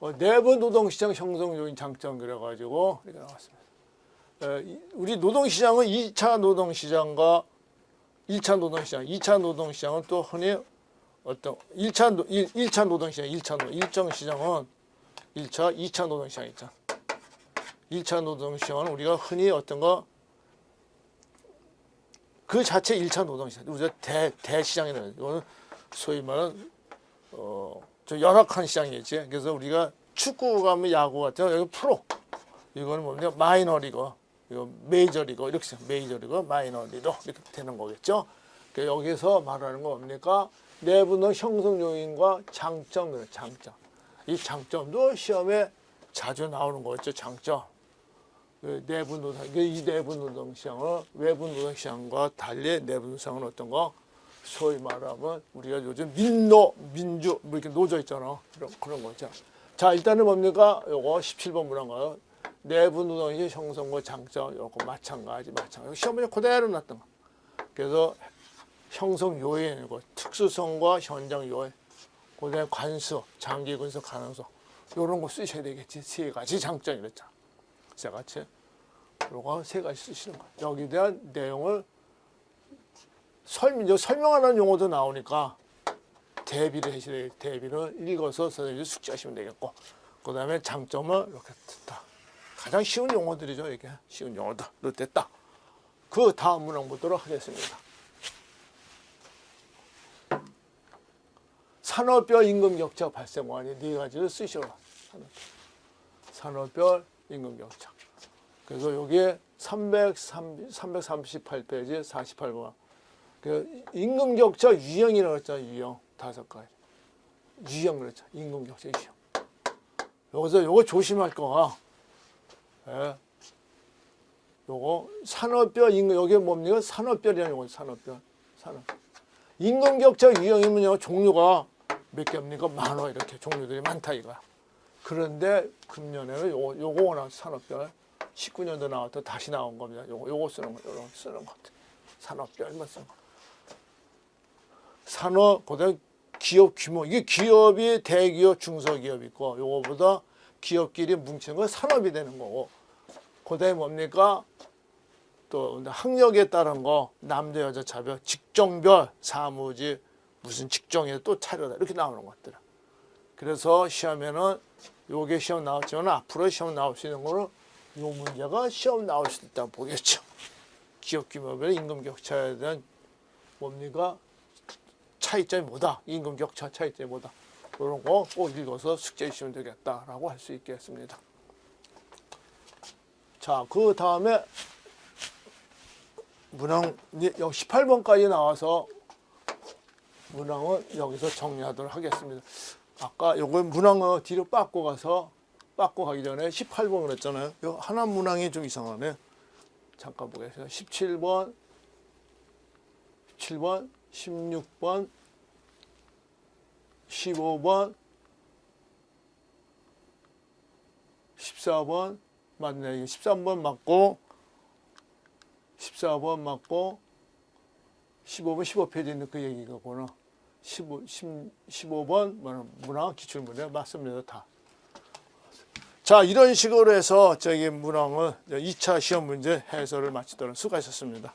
어, 내부 노동시장 형성 요인 장점 그래가지고 이렇게 나왔습니다. 에, 이- 우리 노동시장은 2차 노동시장과 1차 노동시장, 2차 노동시장은 또 흔히 어떤 1차 노, 1, 1차 노동시장, 1차 노, 일정 시장은 1차, 2차 노동시장 있잖아. 1차 노동시장은 우리가 흔히 어떤 거 그 자체 1차 노동시장, 우리가 대, 대시장이라는 이거는 소위 말하는 어, 좀 열악한 시장이지. 그래서 우리가 축구 가면 야구 거 여기 프로. 이거는 뭐냐 마이너리거, 이거 메이저리거 이렇게 메이저리거, 마이너리거 이렇게 되는 거겠죠. 그 여기서 말하는 거 뭡니까? 내부는 형성 요인과 장점, 장점. 이 장점도 시험에 자주 나오는 거겠죠. 장점. 그 내부 노동, 이게 이 내부 노동 시장은 외부 노동 시장과 달리 내부 노동 시장은 어떤 거? 소위 말하면 우리가 요즘 민노, 민주 뭐 이렇게 노져 있잖아. 그런 그런 거죠. 자 일단은 뭡니까? 요거 17번 문항가요. 내부 노동시 형성과 장점 요거 마찬가지 마찬가지. 시험에 그대로 났던 거. 그래서 형성 요인이고 특수성과 현장 요인, 그다음에 관수, 장기 군수 가능성 요런 거 쓰셔야 되겠지. 세 가지 장점 이랬잖아. 세 가지. 요거 세 가지 쓰시는 거예요. 여기에 대한 내용을 설명, 설명하는 용어도 나오니까 대비를 되겠 대비를 읽어서 선생님이 숙지하시면 되겠고 그 다음에 장점을 이렇게 듣다. 가장 쉬운 용어들이죠. 이게 쉬운 용어들. 됐다. 그 다음 문항 보도록 하겠습니다. 산업별 임금 격차 발생 원인 네 가지를 쓰셔라. 산업별, 산업 별 임금 격차. 그래서 여기에 330, 338페이지 48번. 그 임금 격차 유형이라고 했잖아요. 유형 다섯 가지. 유형 그랬죠. 임금 격차 유형. 여기서 요거 조심할 거가 예. 요거 산업별 임금 여기 뭡니까? 산업별이라는 용어 산업별. 산업. 임금 격차 유형이면요 종류가 몇 개입니까? 많아 이렇게 종류들이 많다 이거야. 그런데 금년에는 요거 요거 워낙 산업별 19년도 나왔다 다시 나온 겁니다. 요거 요거 쓰는 거 요거 쓰는 것. 산업별만 쓰는 거. 산업 그다음 기업 규모. 이게 기업이 대기업 중소기업 있고 요거보다 기업끼리 뭉치는 건 산업이 되는 거고. 그다음에 뭡니까? 또 학력에 따른 거 남자 여자 차별 직종별 사무직 무슨 직종에 또 차려다. 이렇게 나오는 것들 그래서 시험에는 요게 시험 나왔지만 앞으로 시험 나올 수 있는 거는 요 문제가 시험 나올 수 있다 보겠죠. 기업 규모별 임금 격차에 대한 뭡니까 차이점이 뭐다? 임금 격차 차이점이 뭐다? 이런 거 꼭 읽어서 숙제해 주시면 되겠다라고 할 수 있겠습니다. 자, 그 다음에 문항 이제 여기 18번까지 나와서 문항은 여기서 정리하도록 하겠습니다. 아까 요거 문항을 뒤로 빠고 가서 빠고 가기 전에 18번 그랬잖아요. 요 하나 문항이 좀 이상하네. 잠깐 보겠습니다. 17번, 17번, 16번, 15번, 14번 맞네. 이거 13번 맞고 14번 맞고 15번 15페이지 있는 그 얘기가구나. 15, 15 번 문항 기출문제 맞습니다. 다. 자 이런 식으로 해서 저기 문항을 2차 시험 문제 해설을 마치도록 수고하셨습니다.